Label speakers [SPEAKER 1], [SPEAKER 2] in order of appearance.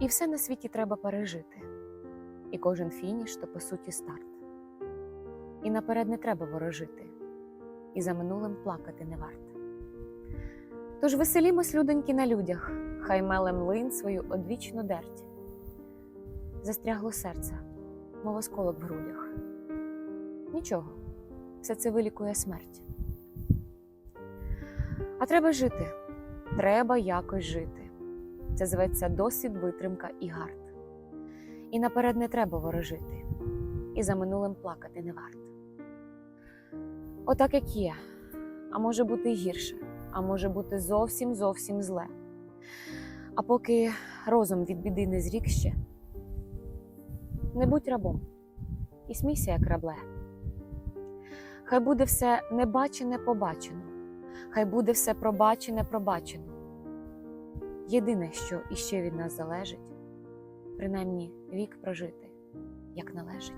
[SPEAKER 1] І все на світі треба пережити. І кожен фініш то по суті старт. І наперед не треба ворожити, і за минулим плакати не варт. Тож веселімось, людоньки, на людях, хай меле млин свою одвічну дерть. Застрягло серце, мов осколок в грудях. Нічого, все це вилікує смерть. А треба жити, треба якось жити. Це зветься досвід, витримка і гард. І наперед не треба ворожити, і за минулим плакати не варт. Отак як є, а може бути гірше, а може бути зовсім зовсім зле. А поки розум від біди не зрік ще, не будь рабом і смійся, як рабле. Хай буде все небачене побачено, хай буде все пробачене пробачено. Єдине, що іще від нас залежить, принаймні вік прожити, як належить.